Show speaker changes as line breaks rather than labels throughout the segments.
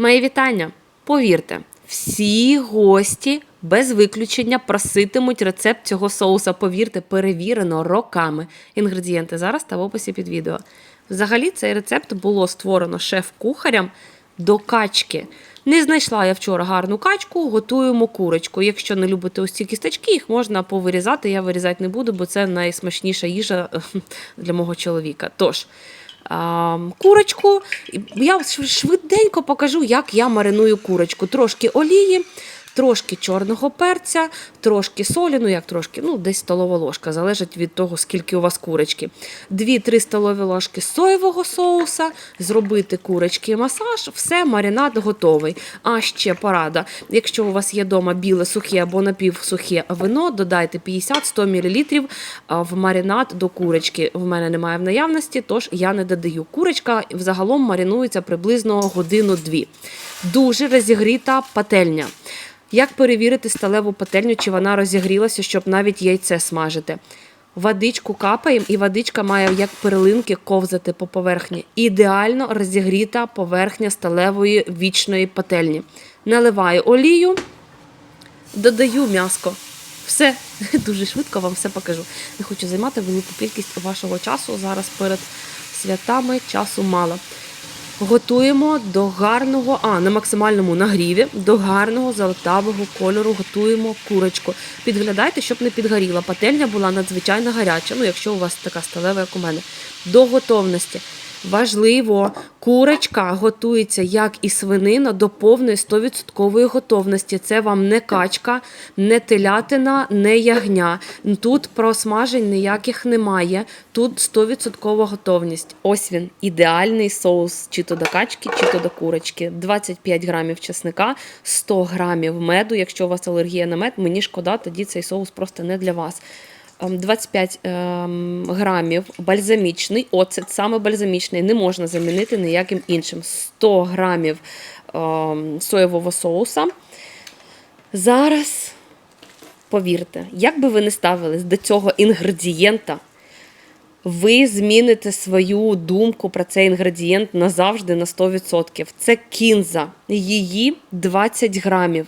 Мої вітання. Повірте, всі гості без виключення проситимуть рецепт цього соуса. Повірте, перевірено роками. Інгредієнти зараз та в описі під відео. Взагалі, цей рецепт було створено шеф-кухарям до качки. Не знайшла я вчора гарну качку, готуємо курочку. Якщо не любите ось ці їх можна повирізати. Я вирізати не буду, бо це найсмачніша їжа для мого чоловіка. Тож, курочку. Я швиденько покажу, як я мариную курочку. Трошки олії, трошки чорного перця, трошки солі, ну як трошки, ну десь столова ложка, залежить від того, скільки у вас курочки. 2-3 столові ложки соєвого соуса, зробити курочки масаж, все, маринад готовий. А ще порада. Якщо у вас є вдома біле сухе або напівсухе вино, додайте 50-100 мл в маринад до курочки. В мене немає в наявності, тож я не додаю. Курочка взагалом маринується приблизно годину-дві. Дуже розігріта пательня. Як перевірити сталеву пательню, чи вона розігрілася, щоб навіть яйце смажити? Водичку капаємо, і водичка має як перлинки ковзати по поверхні. Ідеально розігріта поверхня сталевої вічної пательні. Наливаю олію, додаю м'яско. Все дуже швидко вам все покажу. Не хочу займати велику кількість вашого часу. Зараз перед святами часу мало. Готуємо до гарного, а на максимальному нагріві, до гарного золотавого кольору готуємо курочку. Підглядайте, щоб не підгоріла. Пательня була надзвичайно гаряча. Ну, якщо у вас така сталева, як у мене. До готовності. Важливо, курочка готується, як і свинина, до повної 100% готовності. Це вам не качка, не телятина, не ягня. Тут просмажень ніяких немає. Тут 100% готовність. Ось він, ідеальний соус, чи то до качки, чи то до курочки. 25 грамів чесника, 100 грамів меду. Якщо у вас алергія на мед, мені шкода, тоді цей соус просто не для вас. Ем, 25 ем, грамів бальзамічний оцет, саме бальзамічний, не можна замінити ніяким іншим. 100 грамів ем, соєвого соуса. Зараз, повірте, як би ви не ставились до цього інгредієнта, ви зміните свою думку про цей інгредієнт назавжди на 100%. Це кінза. Її 20 грамів.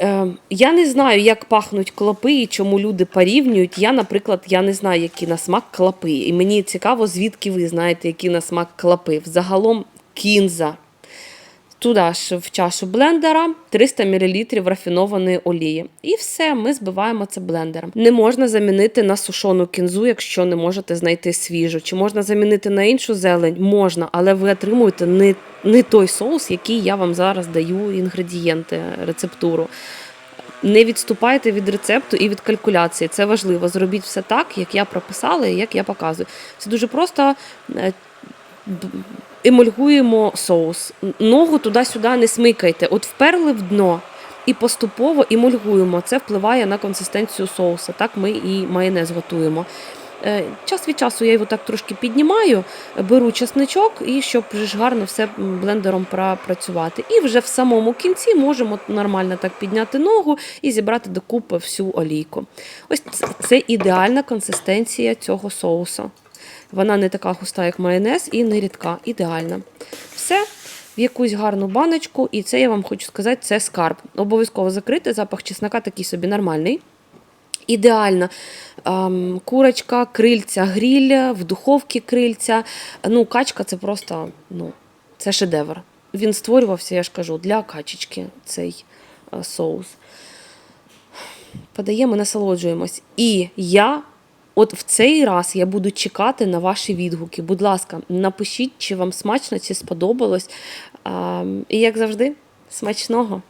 Е, Я не знаю, як пахнуть клопи і чому люди порівнюють. Я, наприклад, я не знаю, які на смак клопи. І мені цікаво, звідки ви знаєте, які на смак клопи. Взагалом кінза. Туди ж в чашу блендера 300 мл рафінованої олії. І все, ми збиваємо це блендером. Не можна замінити на сушену кінзу, якщо не можете знайти свіжу. Чи можна замінити на іншу зелень? Можна, але ви отримуєте не, не той соус, який я вам зараз даю інгредієнти, рецептуру. Не відступайте від рецепту і від калькуляції. Це важливо. Зробіть все так, як я прописала і як я показую. Це дуже просто. Емульгуємо соус. Ногу туди-сюди не смикайте. От вперли в дно і поступово емульгуємо. Це впливає на консистенцію соуса. Так ми і майонез готуємо. Е, Час від часу я його так трошки піднімаю, беру чесничок і щоб ж гарно все блендером пропрацювати. І вже в самому кінці можемо нормально так підняти ногу і зібрати докупи всю олійку. Ось це ідеальна консистенція цього соусу. Вона не така густа, як майонез, і не рідка. Ідеальна. Все в якусь гарну баночку, і це я вам хочу сказати, це скарб. Обов'язково закрити запах чеснока такий собі нормальний. Ідеальна ем, курочка, крильця, гріль, в духовці крильця. Ну, качка це просто ну, це шедевр. Він створювався, я ж кажу, для качечки цей е, соус. Подаємо, насолоджуємось. І я От в цей раз я буду чекати на ваші відгуки. Будь ласка, напишіть, чи вам смачно, чи сподобалось. І як завжди, смачного!